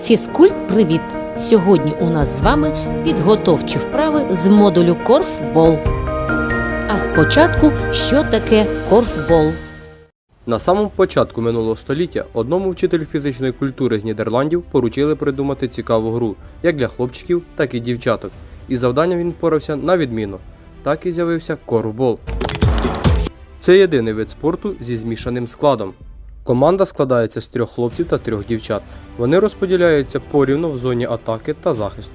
Фізкульт, привіт! Сьогодні у нас з вами підготовчі вправи з модулю Корфбол. А спочатку, що таке корфбол? На самому початку минулого століття одному вчителю фізичної культури з Нідерландів поручили придумати цікаву гру як для хлопчиків, так і дівчаток. І завданням він впорався на відміну. Так і з'явився корфбол. Це єдиний вид спорту зі змішаним складом. Команда складається з трьох хлопців та трьох дівчат. Вони розподіляються порівно в зоні атаки та захисту.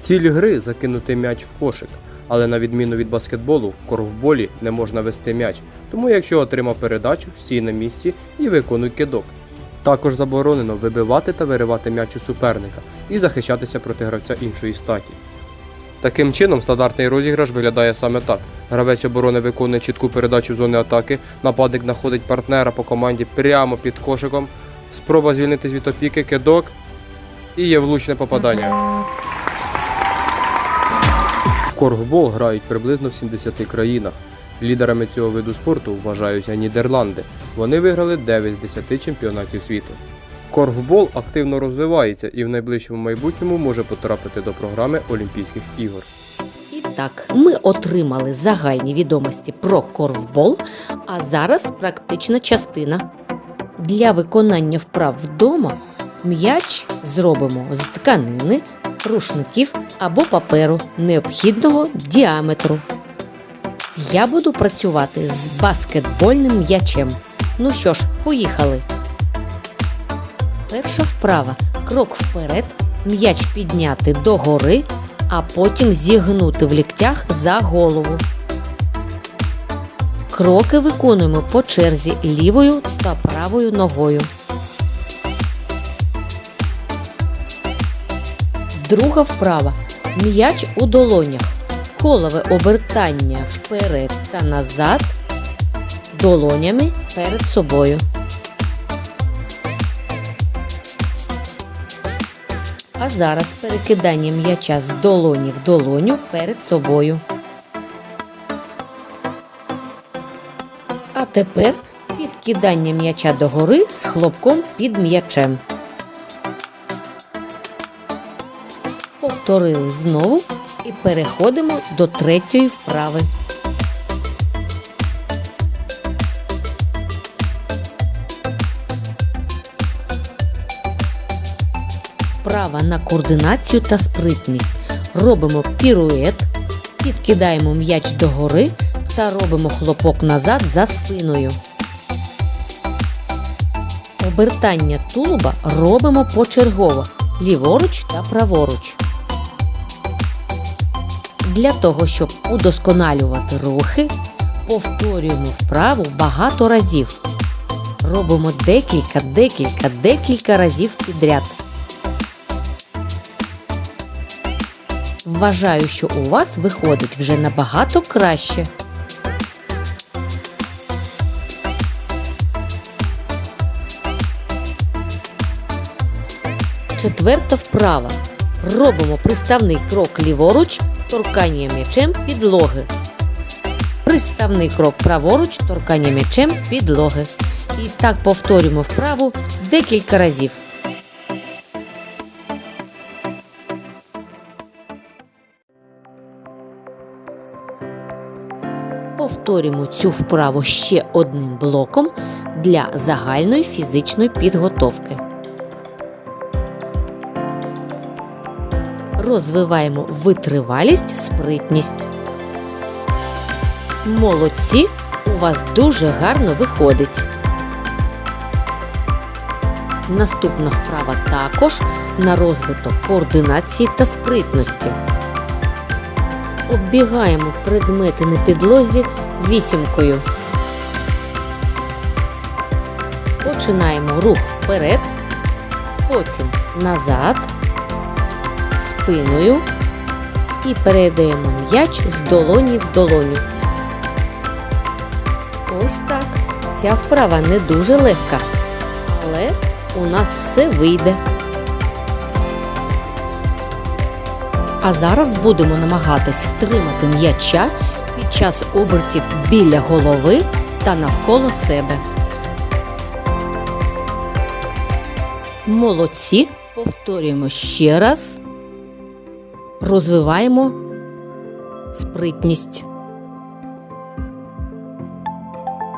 Ціль гри закинути м'яч в кошик, але на відміну від баскетболу, в корфболі не можна вести м'яч, тому якщо отримав передачу, стій на місці і виконуй кидок. Також заборонено вибивати та виривати м'яч у суперника і захищатися проти гравця іншої статі. Таким чином, стандартний розіграш виглядає саме так: гравець оборони виконує чітку передачу зони атаки, нападник знаходить партнера по команді прямо під кошиком, спроба звільнитись від опіки, кидок і є влучне попадання. В корфбол грають приблизно в 70 країнах. Лідерами цього виду спорту вважаються Нідерланди. Вони виграли 9 з 10 чемпіонатів світу. Корфбол активно розвивається і в найближчому майбутньому може потрапити до програми Олімпійських ігор. І так, ми отримали загальні відомості про корфбол, а зараз практична частина. Для виконання вправ вдома м'яч зробимо з тканини, рушників або паперу необхідного діаметру. Я буду працювати з баскетбольним м'ячем. Ну що ж, поїхали. Перша вправа. Крок вперед, м'яч підняти догори, а потім зігнути в ліктях за голову. Кроки виконуємо по черзі лівою та правою ногою. Друга вправа. М'яч у долонях. Колове обертання вперед та назад долонями перед собою. А зараз перекидання м'яча з долоні в долоню перед собою. А тепер підкидання м'яча догори з хлопком під м'ячем. Повторили знову і переходимо до третьої вправи. Вправа на координацію та спритність. Робимо пірует, підкидаємо м'яч догори та робимо хлопок назад за спиною. Обертання тулуба робимо почергово ліворуч та праворуч. Для того, щоб удосконалювати рухи, повторюємо вправу багато разів. Робимо декілька, декілька, декілька разів підряд. Вважаю, що у вас виходить вже набагато краще. Четверта вправа. Робимо приставний крок ліворуч, торкання м'ячем підлоги. Приставний крок праворуч, торкання м'ячем підлоги. І так повторюємо вправу декілька разів. Повторюємо цю вправу ще одним блоком для загальної фізичної підготовки. Розвиваємо витривалість, спритність. Молодці! У вас дуже гарно виходить. Наступна вправа також на розвиток координації та спритності. Оббігаємо предмети на підлозі вісімкою. Починаємо рух вперед, потім назад, спиною і передаємо м'яч з долоні в долоню. Ось так. Ця вправа не дуже легка, але у нас все вийде. А зараз будемо намагатись втримати м'яча під час обертів біля голови та навколо себе. Молодці. Повторюємо ще раз. Розвиваємо спритність.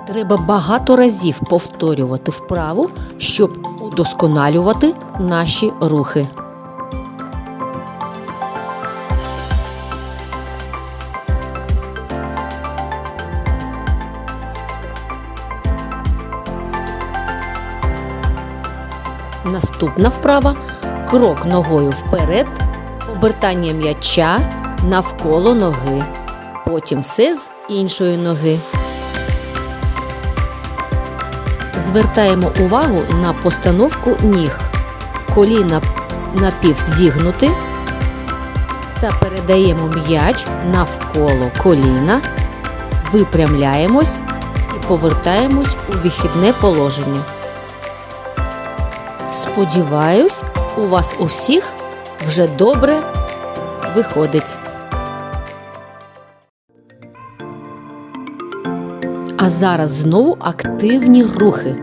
Треба багато разів повторювати вправу, щоб удосконалювати наші рухи. Наступна вправа крок ногою вперед, обертання м'яча навколо ноги. Потім все з іншої ноги. Звертаємо увагу на постановку ніг. Коліна напівзігнути та передаємо м'яч навколо коліна, випрямляємось і повертаємось у вихідне положення. Сподіваюсь, у вас у всіх вже добре виходить. А зараз знову активні рухи.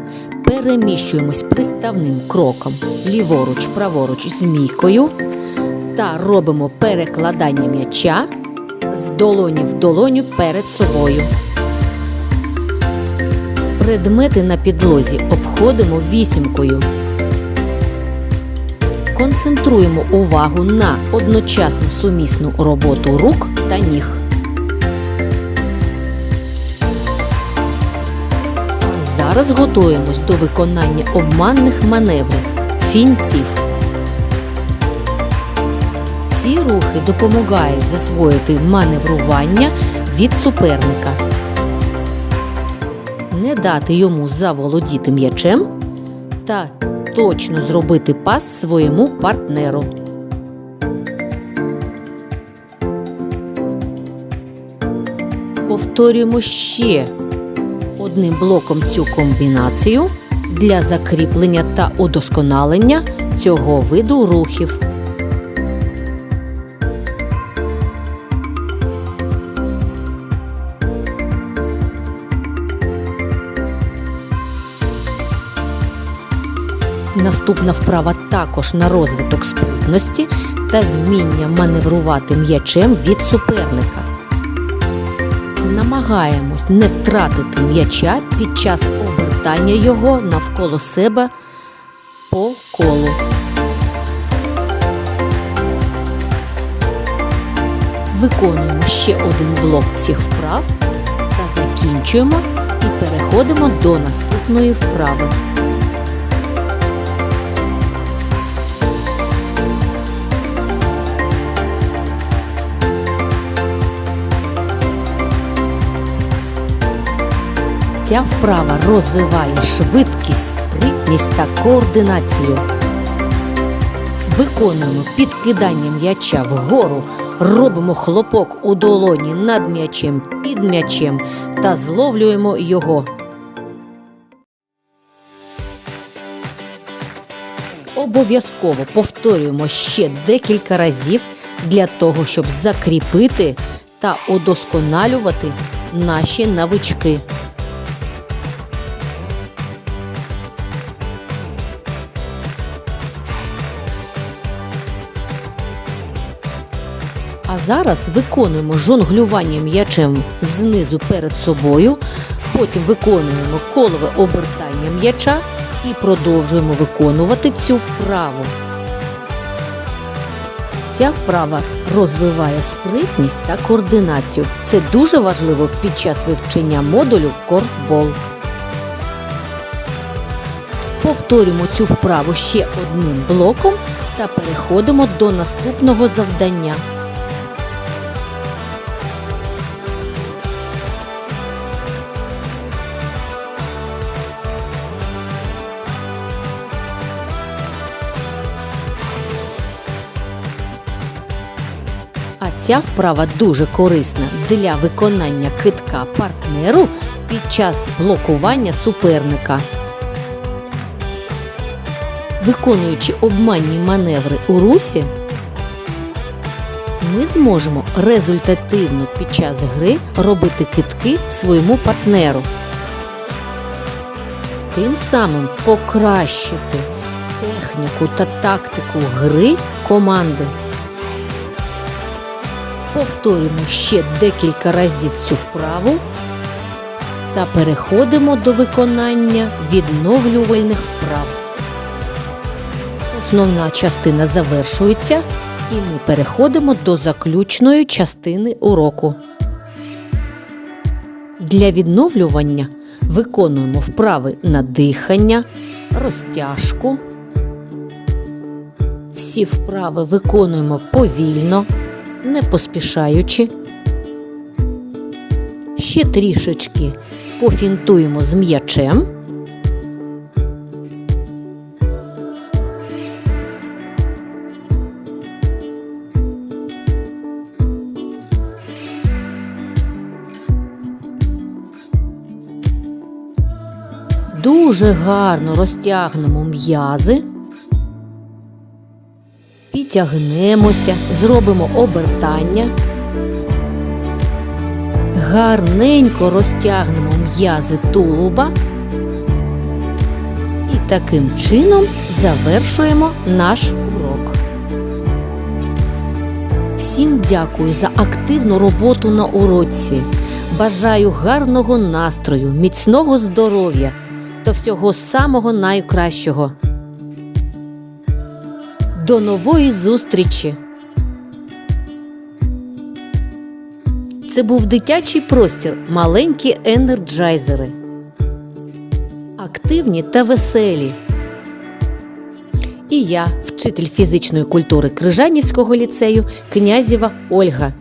Переміщуємось приставним кроком ліворуч, праворуч змійкою та робимо перекладання м'яча з долоні в долоню перед собою. Предмети на підлозі обходимо вісімкою. Концентруємо увагу на одночасну сумісну роботу рук та ніг. Зараз готуємось до виконання обманних маневрів фінтів. Ці рухи допомагають засвоїти маневрування від суперника, не дати йому заволодіти м'ячем та точно зробити пас своєму партнеру. Повторюємо ще одним блоком цю комбінацію для закріплення та удосконалення цього виду рухів. Наступна вправа також на розвиток спритності та вміння маневрувати м'ячем від суперника. Намагаємось не втратити м'яча під час обертання його навколо себе по колу. Виконуємо ще один блок цих вправ та закінчуємо і переходимо до наступної вправи. Ця вправа розвиває швидкість, спритність та координацію. Виконуємо підкидання м'яча вгору, робимо хлопок у долоні над м'ячем під м'ячем та зловлюємо його. Обов'язково повторюємо ще декілька разів для того, щоб закріпити та удосконалювати наші навички. Зараз виконуємо жонглювання м'ячем знизу перед собою, потім виконуємо колове обертання м'яча і продовжуємо виконувати цю вправу. Ця вправа розвиває спритність та координацію. Це дуже важливо під час вивчення модулю корфбол. Повторюємо цю вправу ще одним блоком та переходимо до наступного завдання. Ця вправа дуже корисна для виконання китка партнеру під час блокування суперника. Виконуючи обманні маневри у русі, ми зможемо результативно під час гри робити китки своєму партнеру. Тим самим покращити техніку та тактику гри команди. Повторюємо ще декілька разів цю вправу та переходимо до виконання відновлювальних вправ. Основна частина завершується, і ми переходимо до заключної частини уроку. Для відновлювання виконуємо вправи на дихання, розтяжку. Всі вправи виконуємо повільно, не поспішаючи. Ще трішечки пофінтуємо з м'ячем. Дуже гарно розтягнемо м'язи. Підтягнемося, зробимо обертання. Гарненько розтягнемо м'язи тулуба. І таким чином завершуємо наш урок. Всім дякую за активну роботу на уроці. Бажаю гарного настрою, міцного здоров'я та всього самого найкращого. До нової зустрічі! Це був дитячий простір, маленькі енерджайзери. Активні та веселі. І я, вчитель фізичної культури Крижанівського ліцею, князєва Ольга.